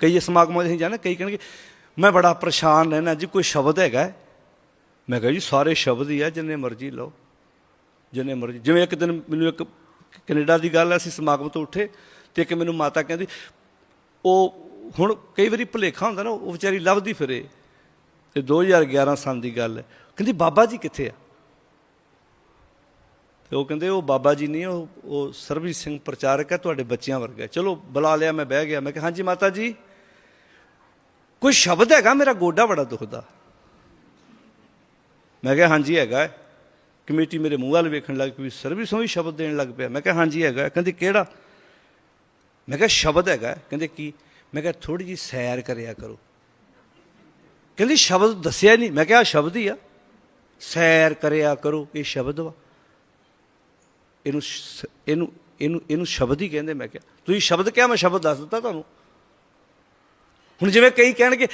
ਕਈ ਸਮਾਗਮਾਂ 'ਚ ਅਸੀਂ ਜਾਂਦੇ ਕਈ ਕਹਿਣਗੇ, ਮੈਂ ਬੜਾ ਪਰੇਸ਼ਾਨ ਰਹਿਣਾ ਜੀ, ਕੋਈ ਸ਼ਬਦ ਹੈਗਾ ਮੈਂ ਕਿਹਾ ਜੀ, ਸਾਰੇ ਸ਼ਬਦ ਹੀ ਆ, ਜਿੰਨੇ ਮਰਜ਼ੀ ਲਓ, ਜਿੰਨੇ ਮਰਜ਼ੀ। ਜਿਵੇਂ ਇੱਕ ਦਿਨ ਮੈਨੂੰ ਇੱਕ ਕੈਨੇਡਾ ਦੀ ਗੱਲ ਹੈ ਅਸੀਂ ਸਮਾਗਮ ਤੋਂ ਉੱਠੇ ਤੇ ਇੱਕ ਮੈਨੂੰ ਮਾਤਾ ਕਹਿੰਦੀ, ਉਹ ਹੁਣ ਕਈ ਵਾਰੀ ਭੁਲੇਖਾ ਹੁੰਦਾ ਨਾ, ਉਹ ਵਿਚਾਰੀ ਲੱਭਦੀ ਫਿਰੇ। ਤੇ 2011 ਸਾਲ ਦੀ ਗੱਲ ਹੈ। ਕਹਿੰਦੀ, ਬਾਬਾ ਜੀ ਕਿੱਥੇ ਆ? ਤੇ ਉਹ ਕਹਿੰਦੇ, ਉਹ ਬਾਬਾ ਜੀ ਨਹੀਂ, ਉਹ ਉਹ ਸਰਬਜੀਤ ਸਿੰਘ ਪ੍ਰਚਾਰਕ ਹੈ, ਤੁਹਾਡੇ ਬੱਚਿਆਂ ਵਰਗਾ ਚਲੋ, ਬੁਲਾ ਲਿਆ, ਮੈਂ ਬਹਿ ਗਿਆ। ਮੈਂ ਕਿਹਾ, ਹਾਂਜੀ ਮਾਤਾ ਜੀ। ਕੋਈ ਸ਼ਬਦ ਹੈਗਾ ਮੇਰਾ ਗੋਡਾ ਬੜਾ ਦੁਖਦਾ। ਮੈਂ ਕਿਹਾ, ਹਾਂਜੀ ਹੈਗਾ ਕਮੇਟੀ ਮੇਰੇ ਮੂੰਹ ਵੱਲ ਵੇਖਣ ਲੱਗ ਪਈ ਸਰਬਜੀਤ ਹੀ ਸ਼ਬਦ ਦੇਣ ਲੱਗ ਪਿਆ। ਮੈਂ ਕਿਹਾ, ਹਾਂਜੀ ਹੈਗਾ ਹੈ। ਕਹਿੰਦੀ, ਕਿਹੜਾ? ਮੈਂ ਕਿਹਾ, ਸ਼ਬਦ ਹੈਗਾ ਕਹਿੰਦੇ, ਕੀ? ਮੈਂ ਕਿਹਾ ਥੋੜੀ ਜੀ ਸੈਰ ਕਰਿਆ ਕਰੋ। ਕਹਿੰਦੀ, ਸ਼ਬਦ ਦੱਸਿਆ ਨਹੀਂ। ਮੈਂ ਕਿਹਾ ਸ਼ਬਦ ਹੀ ਆ। ਸੈਰ ਕਰਿਆ ਕਰੋ, ਇਹ ਸ਼ਬਦ ਵਾ। ਇਹਨੂੰ ਇਹਨੂੰ ਇਹਨੂੰ ਇਹਨੂੰ ਸ਼ਬਦ ਹੀ ਕਹਿੰਦੇ, ਮੈਂ ਕਿਹਾ। ਤੁਸੀਂ ਸ਼ਬਦ ਕਿਹਾ, ਮੈਂ ਸ਼ਬਦ ਦੱਸ ਦਿੱਤਾ ਤੁਹਾਨੂੰ। ਹੁਣ ਜਿਵੇਂ ਕਈ ਕਹਿਣਗੇ,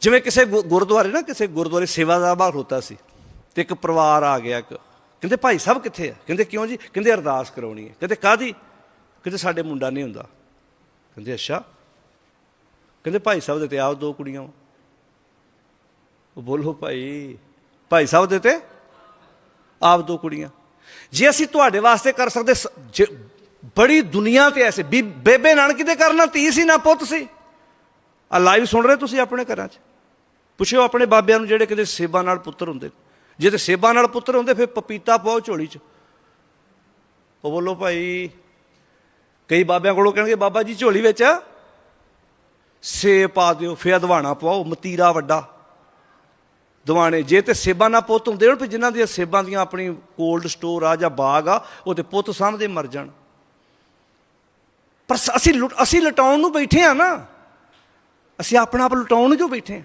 ਜਿਵੇਂ ਕਿਸੇ ਗੁ- ਗੁਰਦੁਆਰੇ ਨਾ, ਕਿਸੇ ਗੁਰਦੁਆਰੇ ਸੇਵਾ ਦਾ ਸੇਵਾਦਾਰ ਹੁੰਦਾ ਸੀ, ਤੇ ਇੱਕ ਪਰਿਵਾਰ ਆ ਗਿਆ, ਇੱਕ ਕਹਿੰਦੇ ਭਾਈ ਸਾਹਿਬ ਕਿੱਥੇ ਆ? ਕਹਿੰਦੇ ਕਿਉਂ ਜੀ? ਕਹਿੰਦੇ ਅਰਦਾਸ ਕਰਾਉਣੀ ਹੈ। ਕਹਿੰਦੇ ਕਾਦੀ ਕਹਿੰਦੇ ਸਾਡੇ ਮੁੰਡਾ ਨਹੀਂ ਹੁੰਦਾ। ਕਹਿੰਦੇ ਅੱਛਾ। ਕਹਿੰਦੇ ਭਾਈ ਸਾਹਿਬ ਦੇ ਤੇ ਆਪ ਦੋ ਕੁੜੀਆਂ ਉਹ ਬੋਲੋ ਭਾਈ ਭਾਈ ਸਾਹਿਬ ਦੇ ਤੇ ਆਪ ਦੋ ਕੁੜੀਆਂ। ਜੇ ਅਸੀਂ ਤੁਹਾਡੇ ਵਾਸਤੇ ਕਰ ਸਕਦੇ ਸ- ਜੇ ਬੜੀ ਦੁਨੀਆ ਤੇ ਐਸੇ ਬੀ- ਬੇਬੇ ਨਾਨਕੀ ਦੇ ਕਰਨਾ ਧੀ ਸੀ, ਨਾ ਪੁੱਤ ਸੀ। ਆ ਲਾਈਵ ਸੁਣ ਰਹੇ ਤੁਸੀਂ ਆਪਣੇ ਘਰਾਂ 'ਚ? ਪੁੱਛਿਓ ਆਪਣੇ ਬਾਬਿਆਂ ਨੂੰ ਜਿਹੜੇ ਕਿਤੇ ਸੇਬਾਂ ਨਾਲ ਪੁੱਤਰ ਹੁੰਦੇ ਨੇ। ਜੇ ਤੇ ਸੇਬਾਂ ਨਾਲ ਪੁੱਤਰ ਹੁੰਦੇ, ਫਿਰ ਪਪੀਤਾ ਪਾਓ ਝੋਲੀ 'ਚ। ਉਹ ਬੋਲੋ ਭਾਈ, ਕਈ ਬਾਬਿਆਂ ਕੋਲੋਂ ਕਹਿਣਗੇ, ਬਾਬਾ ਜੀ, ਝੋਲੀ ਵਿੱਚ ਸੇਬ ਪਾ ਦਿਓ, ਫਿਰ ਅਦਵਾਣਾ ਪਾਓ, ਮਤੀਰਾ ਵੱਡਾ। ਦਵਾਣੇ ਜੇ ਤੇ ਸੇਬਾਂ ਨਾਲ ਪੁੱਤ ਹੁੰਦੇ ਹੋਣ, ਫਿਰ ਜਿਨ੍ਹਾਂ ਦੀਆਂ ਸੇਬਾਂ ਦੀਆਂ ਆਪਣੀ ਕੋਲਡ ਸਟੋਰ ਆ ਜਾਂ ਬਾਗ ਆ, ਉਹ ਤੇ ਪੁੱਤ ਸਾਹਮਣੇ ਮਰ ਜਾਣ। ਪਰ ਅਸੀਂ ਲੁੱਟ- ਅਸੀਂ ਲਟਾਉਣ ਨੂੰ ਬੈਠੇ ਆ ਨਾ। ਅਸੀਂ ਆਪਣਾ ਆਪ ਲੁਟਾਉਣ ਨੂੰ ਜੋ ਬੈਠੇ ਆ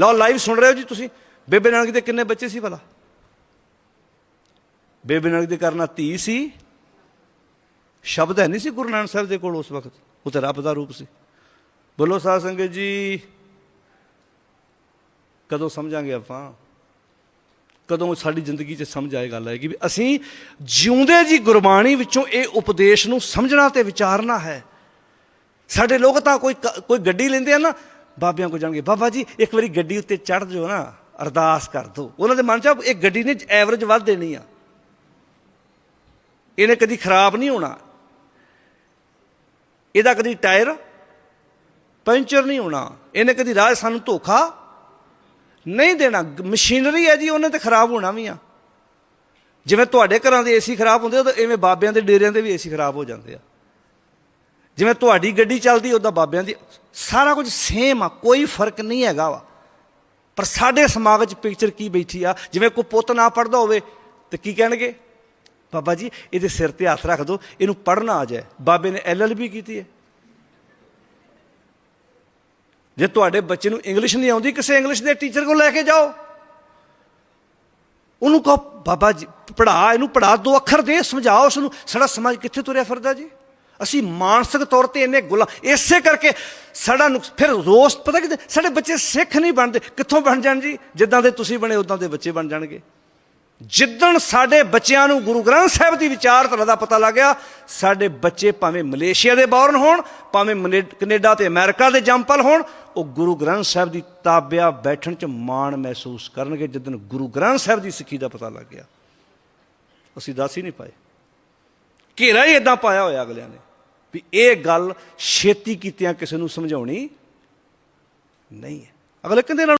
ਲਓ ਲਾਈਵ ਸੁਣ ਰਹੇ ਹੋ ਜੀ ਤੁਸੀਂ। ਬੇਬੇ ਨਾਨਕ ਦੇ ਕਿੰਨੇ ਬੱਚੇ ਸੀ ਭਲਾ? ਬੇਬੇ ਨਾਨਕ ਦੇ ਕਰਨਾ ਧੀ ਸੀ। ਸ਼ਬਦ ਹੈ ਨਹੀਂ ਸੀ ਗੁਰੂ ਨਾਨਕ ਸਾਹਿਬ ਦੇ ਕੋਲ ਉਸ ਵਕਤ। ਉਹ ਤੇ ਰੱਬ ਦਾ ਰੂਪ ਸੀ। ਬੋਲੋ ਸਾਧ ਸੰਗਤ ਜੀ, ਕਦੋਂ ਸਮਝਾਂਗੇ ਆਪਾਂ? ਕਦੋਂ ਸਾਡੀ ਜ਼ਿੰਦਗੀ 'ਚ ਸਮਝ ਆਏ ਗੱਲ ਆਏਗੀ ਵੀ ਅਸੀਂ ਜਿਉਂਦੇ ਜੀ ਗੁਰਬਾਣੀ ਵਿੱਚੋਂ ਇਹ ਉਪਦੇਸ਼ ਨੂੰ ਸਮਝਣਾ ਤੇ ਵਿਚਾਰਨਾ ਹੈ। ਸਾਡੇ ਲੋਕ ਤਾਂ ਕੋਈ ਕ- ਕੋਈ ਗੱਡੀ ਲੈਂਦੇ ਆ ਨਾ, ਬਾਬਿਆਂ ਕੋ ਜਾਣਗੇ, ਬਾਬਾ ਜੀ, ਇੱਕ ਵਾਰੀ ਗੱਡੀ ਉੱਤੇ ਚੜ੍ਹ ਜਾਓ ਨਾ, ਅਰਦਾਸ ਕਰ ਦਿਓ। ਉਹਨਾਂ ਦੇ ਮਨ 'ਚ ਇਹ ਗੱਡੀ ਨੇ ਐਵਰੇਜ ਵੱਧ ਦੇਣੀ ਆ। ਇਹਨੇ ਕਦੀ ਖਰਾਬ ਨਹੀਂ ਹੋਣਾ। ਇਹਦਾ ਕਦੀ ਟਾਇਰ ਪੈਂਚਰ ਨਹੀਂ ਹੋਣਾ। ਇਹਨੇ ਕਦੀ ਰਾਹ ਸਾਨੂੰ ਧੋਖਾ ਨਹੀਂ ਦੇਣਾ। ਮਸ਼ੀਨਰੀ ਹੈ ਜੀ, ਉਹਨੇ ਤੇ ਖਰਾਬ ਹੋਣਾ ਵੀ ਆ। ਜਿਵੇਂ ਤੁਹਾਡੇ ਘਰਾਂ ਦੇ ਏਸੀ ਖਰਾਬ ਹੁੰਦੇ ਆ, ਤਾਂ ਐਵੇਂ ਬਾਬਿਆਂ ਦੇ ਡੇਰਿਆਂ ਦੇ ਵੀ ਏਸੀ ਖਰਾਬ ਹੋ ਜਾਂਦੇ ਆ। ਜਿਵੇਂ ਤੁਹਾਡੀ ਗੱਡੀ ਚੱਲਦੀ, ਉਹਦਾ ਬਾਬਿਆਂ ਦੀ, ਸਾਰਾ ਕੁਝ ਸੇਮ ਆ, ਕੋਈ ਫ਼ਰਕ ਨਹੀਂ ਹੈਗਾ ਵਾ। ਪਰ ਸਾਡੇ ਸਮਾਜ ਵਿੱਚ ਪਿਕਚਰ ਕੀ ਬੈਠੀ ਆ? ਜਿਵੇਂ ਕੋਈ ਪੁੱਤ ਨਾ ਪੜਦਾ ਹੋਵੇ, ਤੇ ਕੀ ਕਹਿਣਗੇ? ਬਾਬਾ ਜੀ, ਇਹਦੇ ਸਿਰ ਤੇ ਹੱਥ ਰੱਖ ਦਿਓ ਇਹਨੂੰ ਪੜਨਾ ਆ ਜਾਏ। ਬਾਬੇ ਨੇ ਐਲਐਲਬੀ ਕੀਤੀ ਹੈ। ਜੇ ਤੁਹਾਡੇ ਬੱਚੇ ਨੂੰ ਇੰਗਲਿਸ਼ ਨਹੀਂ ਆਉਂਦੀ, ਕਿਸੇ ਇੰਗਲਿਸ਼ ਦੇ ਟੀਚਰ ਕੋਲ ਲੈ ਕੇ ਜਾਓ। ਉਹਨੂੰ ਕਹੋ, ਬਾਬਾ ਜੀ ਪੜਾ ਇਹਨੂੰ ਪੜਾ ਦੋ ਅੱਖਰ ਦੇ, ਸਮਝਾਓ ਉਸ ਨੂੰ ਸਾਡਾ ਸਮਾਜ ਕਿੱਥੇ ਤੁਰਿਆ ਫਿਰਦਾ ਜੀ? ਅਸੀਂ ਮਾਨਸਿਕ ਤੌਰ ਤੇ ਇੰਨੇ ਗੁਲਾ ਇਸੇ ਕਰਕੇ ਸਾਡਾ ਨੁਕਸ, ਫਿਰ ਰੋਸ, ਪਤਾ ਕਿ ਸਾਡੇ ਬੱਚੇ ਸਿੱਖ ਨਹੀਂ ਬਣਦੇ। ਕਿੱਥੋਂ ਬਣ ਜਾਣ ਜੀ? ਜਿੱਦਾਂ ਦੇ ਤੁਸੀਂ ਬਣੇ, ਉਦਾਂ ਦੇ ਬੱਚੇ ਬਣ ਜਾਣਗੇ। ਜਿੱਦਣ ਸਾਡੇ ਬੱਚਿਆਂ ਨੂੰ ਗੁਰੂ ਗ੍ਰੰਥ ਸਾਹਿਬ ਦੀ ਵਿਚਾਰਧਾਰਾ ਦਾ ਪਤਾ ਲੱਗਿਆ ਸਾਡੇ ਬੱਚੇ ਭਾਵੇਂ ਮਲੇਸ਼ੀਆ ਦੇ ਬੌਰਨ ਹੋਣ, ਭਾਵੇਂ ਮਨੇ- ਕੈਨੇਡਾ ਤੇ ਅਮਰੀਕਾ ਦੇ ਜੰਪਲ ਹੋਣ, ਉਹ ਗੁਰੂ ਗ੍ਰੰਥ ਸਾਹਿਬ ਦੀ ਤਾਬਿਆ ਬੈਠਣ ਚ ਮਾਣ ਮਹਿਸੂਸ ਕਰਨਗੇ, ਜਿੱਦਣ ਗੁਰੂ ਗ੍ਰੰਥ ਸਾਹਿਬ ਦੀ ਸਿੱਖੀ ਦਾ ਪਤਾ ਲੱਗ ਗਿਆ। ਅਸੀਂ ਦੱਸ ਹੀ ਨਹੀਂ ਪਾਏ। ਘੇਰਾ ਹੀ ਇਦਾਂ ਪਾਇਆ ਹੋਇਆ ਅਗਲਿਆਂ ਨੇ। ਵੀ ਇਹ ਗੱਲ ਛੇਤੀ ਕੀਤਿਆਂ ਕਿਸੇ ਨੂੰ ਸਮਝਾਉਣੀ ਨਹੀਂ ਹੈ। ਅਗਲੇ ਕਹਿੰਦੇ